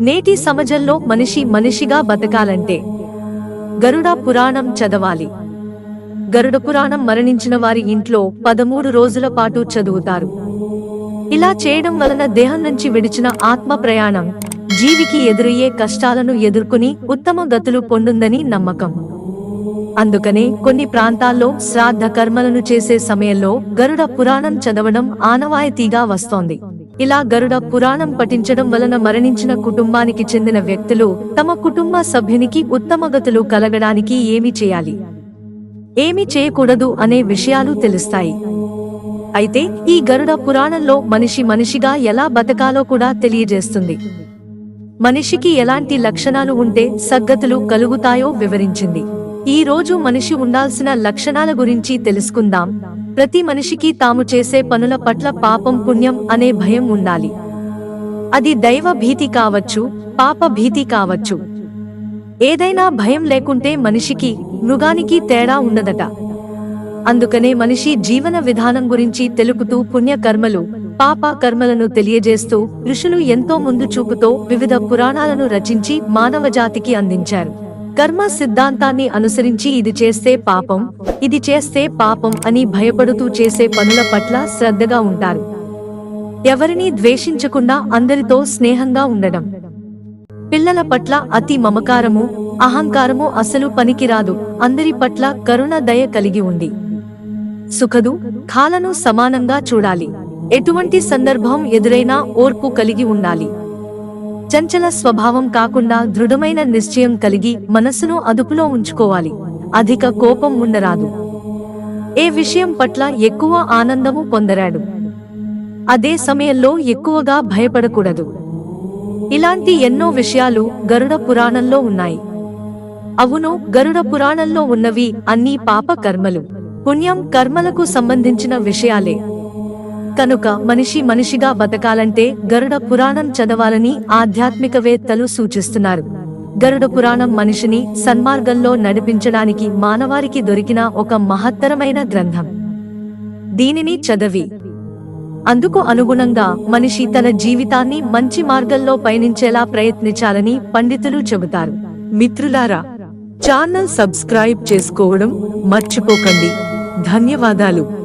నేటి సమాజంలో మనిషి మనిషిగా బతకాలంటే గరుడ పురాణం చదవాలి. గరుడ పురాణం మరణించిన వారి ఇంట్లో పదమూడు రోజుల పాటు చదువుతారు. ఇలా చేయడం వలన దేహం నుంచి విడిచిన ఆత్మ ప్రయాణం జీవికి ఎదురయ్యే కష్టాలను ఎదుర్కొని ఉత్తమ గతులు పొందుందని నమ్మకం. అందుకనే కొన్ని ప్రాంతాల్లో శ్రాద్ధ కర్మలను చేసే సమయంలో గరుడ పురాణం చదవడం ఆనవాయితీగా వస్తోంది. ఇలా గరుడ పురాణం పఠించడం వలన మరణించిన కుటుంబానికి చెందిన వ్యక్తులు తమ కుటుంబ సభ్యునికి ఉత్తమ గతులు కలగడానికి ఏమి చేయాలి? ఏమి చేయకూడదు అనే విషయాలు తెలుస్తాయి. అయితే ఈ గరుడ పురాణంలో మనిషి మనిషిగా ఎలా బతకాలో కూడా తెలియజేస్తుంది. మనిషికి ఎలాంటి లక్షణాలు ఉంటే సద్గతులు కలుగుతాయో వివరించింది. ఈ రోజు మనిషి ఉండాల్సిన లక్షణాల గురించి తెలుసుకుందాం. ప్రతి మనిషికి తాము చేసే పనుల పట్ల పాపం పుణ్యం అనే భయం ఉండాలి. అది దైవ భీతి కావచ్చు పాప భీతి కావచ్చు. ఏదైనా భయం లేకుంటే మనిషికి మృగానికి తేడా ఉండదట. అందుకనే మనిషి జీవన విధానం గురించి తెలుపుతూ పుణ్యకర్మలు పాప కర్మలను తెలియజేస్తూ ఋషులు ఎంతో ముందు చూపుతో వివిధ పురాణాలను రచించి మానవజాతికి అందించారు. కర్మ సిద్ధాంతాన్ని అనుసరించి ఇది చేస్తే పాపం ఇది చేస్తే పాపం అని భయపడుతూ చేసే పనుల పట్ల శ్రద్ధగా ఉంటారు. ఎవరినీ ద్వేషించకుండా అందరితో స్నేహంగా ఉండడం. పిల్లల పట్ల అతి మమకారము అహంకారము అసలు పనికిరాదు అందరి పట్ల కరుణ దయ కలిగి ఉంది సుఖదు ఖాలను సమానంగా చూడాలి. ఎటువంటి సందర్భం ఎదురైనా ఓర్పు కలిగి ఉండాలి. చంచల స్వభావం కాకుండా దృఢమైన నిశ్చయం కలిగి మనస్సును అదుపులో ఉంచుకోవాలి. అధిక కోపం ఉండరాదు. ఏ విషయం పట్ల ఎక్కువ ఆనందము పొందరాడు. అదే సమయంలో ఎక్కువగా భయపడకూడదు. ఇలాంటి ఎన్నో విషయాలు గరుడ పురాణంలో ఉన్నాయి. అవును గరుడ పురాణంలో ఉన్నవి అన్నీ పాప కర్మలు. పుణ్యం కర్మలకు సంబంధించిన విషయాలే. కనుక మనిషి మనిషిగా బతకాలంటే గరుడ పురాణం చదవాలని ఆధ్యాత్మికవేత్తలు సూచిస్తున్నారు. గరుడ పురాణం మనిషిని సన్మార్గంలో నడిపించడానికి మానవారికి దొరికిన ఒక మహత్తరమైన గ్రంథం. దీనిని చదవి. అందుకు అనుగుణంగా మనిషి తన జీవితాన్ని మంచి మార్గంలో పయనించేలా ప్రయత్నించాలని పండితులు చెబుతారు. మిత్రులారా ఛానల్ సబ్స్క్రైబ్ చేసుకోవడం మర్చిపోకండి. ధన్యవాదాలు.